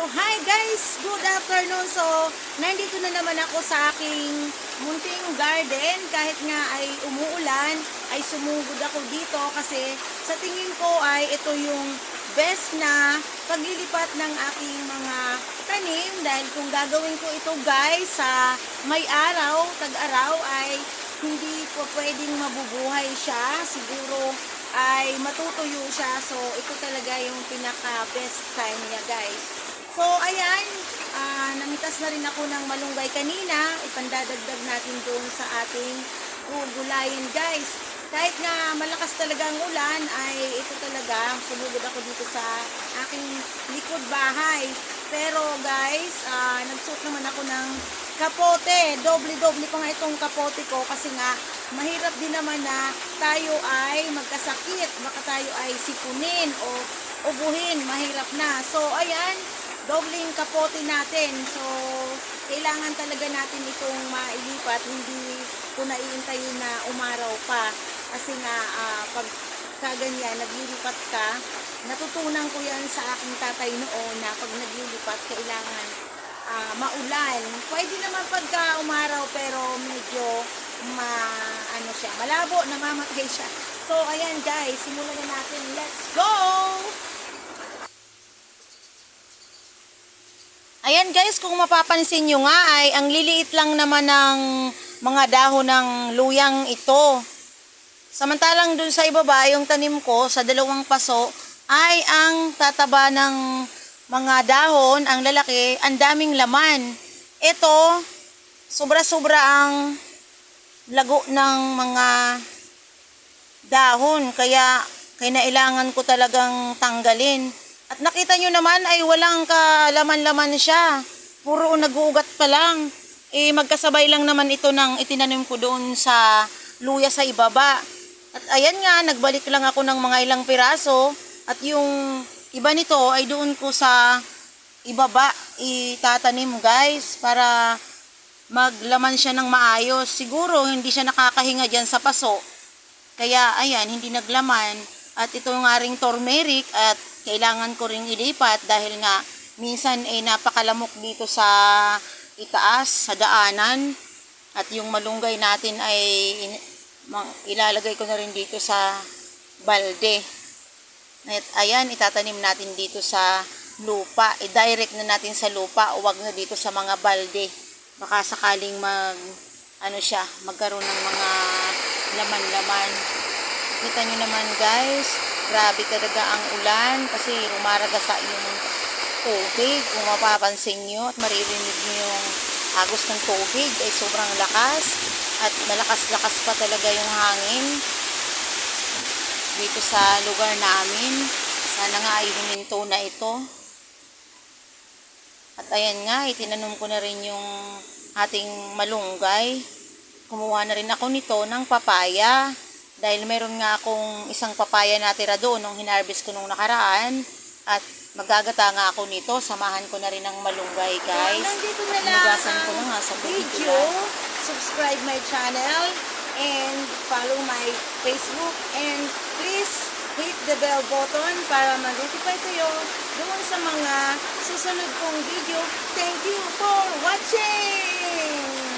So, hi guys! Good afternoon. So, nandito na naman ako sa aking munting garden. Kahit nga ay umuulan, ay sumugod ako dito kasi sa tingin ko ay ito yung best na paglilipat ng aking mga tanim dahil kung gagawin ko ito guys sa may araw, tag-araw ay hindi po pwedeng mabubuhay siya. Siguro ay matutuyo siya. So, ito talaga yung pinaka best time niya guys. So, ayan, ah, namitas na rin ako ng malunggay kanina. Ipandadagdag natin doon sa ating gugulayin, guys. Kahit nga malakas talaga ang ulan, ay ito talaga, sumugod ako dito sa aking likod bahay. Pero guys, ah, nagsuot naman ako ng kapote. Doble-doble pa nga itong kapote ko kasi nga mahirap din naman na tayo ay magkasakit. Baka tayo ay sipunin o ubuhin. Mahirap na. So, ayan, dobling kapote natin. So, kailangan talaga natin itong mailipat. Hindi ko naiintayin na umaraw pa. Kasi nga, ah, pag kaganyan, naglilipat ka, natutunan ko yan sa aking tatay noon na pag naglilipat, kailangan ah, maulan. Pwede naman pagka umaraw, pero medyo ma, ano siya, malabo, namamatay siya. So, ayan guys, simulan na natin. Let's go! Ayan guys, kung mapapansin nyo nga ay ang liliit lang naman ng mga dahon ng luyang ito. Samantalang dun sa ibaba, yung tanim ko sa dalawang paso ay ang tataba ng mga dahon, ang lalaki, ang daming laman. Ito, sobra-sobra ang lago ng mga dahon, kaya kailangan ko talagang tanggalin. At nakita nyo naman ay walang kalaman-laman siya. Puro nag-uugat pa lang. Eh, magkasabay lang naman ito ng itinanim ko doon sa luya sa ibaba. At ayan nga, nagbalik lang ako ng mga ilang piraso. At yung iba nito ay doon ko sa ibaba itatanim guys para maglaman siya ng maayos. Siguro hindi siya nakakahinga dyan sa paso. Kaya ayan, hindi naglaman. At ito nga ring turmeric at kailangan ko ring ilipat dahil nga minsan ay napakalamok dito sa itaas, sa daanan. At yung malunggay natin ay ilalagay ko na rin dito sa balde. At ayan, itatanim natin dito sa lupa. I-direct na natin sa lupa, huwag na dito sa mga balde. Baka sakaling mag, ano siya, magkaroon ng mga laman-laman. Kita nyo naman guys, grabe talaga ang ulan kasi rumaraga sa yung tubig. Kung mapapansin nyo at maririnig nyo yung agos ng tubig ay sobrang lakas at malakas-lakas pa talaga yung hangin dito sa lugar namin. Sana nga ay huminto na ito. At ayan nga, itinanom ko na rin yung ating malunggay. Kumuha na rin ako nito ng papaya. Dahil meron nga akong isang papaya na tira doon nung hinarvest ko nung nakaraan. At magagata nga ako nito. Samahan ko na rin ng malunggay guys. nandito na lang Hinugasan ko na nga sa video. ulan. Subscribe my channel and follow my Facebook and please hit the bell button para ma-notify kayo doon sa mga susunod kong video. Thank you for watching!